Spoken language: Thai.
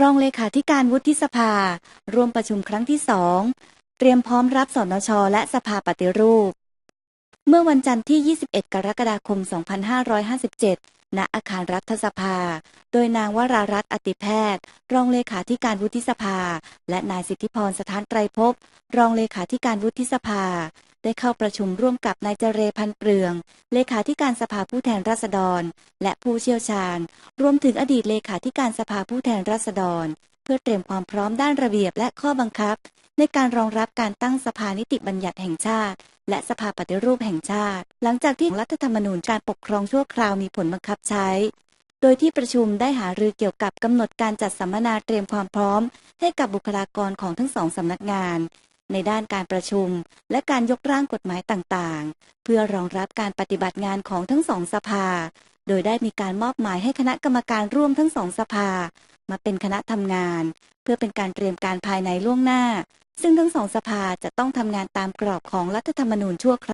รองเลขาธิการวุฒิสภา ร่วมประชุมครั้งที่สอง เตรียมพร้อมรับสนช และสภาปฏิรูป เมื่อวันจันทร์ที่ 21 กรกฎาคม 2557 ณ อาคารรัฐสภา โดยนางวรารัตน์อติแพทย์ รองเลขาธิการวุฒิสภา และนายสิทธิพรสถานไตรภพ รองเลขาธิการวุฒิสภา ได้เข้าประชุมร่วมกับนายเจเรพันเปลือง เลขาธิการสภาผู้แทนราษฎร และผู้เชี่ยวชาญ รวมถึงอดีตเลขาธิการสภาผู้แทนราษฎร เพื่อเตรียมความพร้อมด้านระเบียบและข้อบังคับ ในการรองรับการตั้งสภานิติบัญญัติแห่งชาติ และสภาปฏิรูปแห่งชาติ หลังจากที่รัฐธรรมนูญการปกครองชั่วคราวมีผลบังคับใช้ โดยที่ประชุมได้หารือเกี่ยวกับกำหนดการจัดสัมมนาเตรียมความพร้อม ให้กับบุคลากรของทั้งสองสำนักงาน ในด้านการประชุม และการยกร่างกฎหมายต่างๆ เพื่อรองรับการปฏิบัติงานของทั้งสองสภา โดยได้มีการมอบหมายให้คณะกรรมการร่วมทั้งสองสภา มาเป็นคณะทำงาน เพื่อเป็นการเตรียมการภายในล่วงหน้า ซึ่งทั้งสองสภาจะต้องทำงานตามกรอบของรัฐธรรมนูญชั่วคราว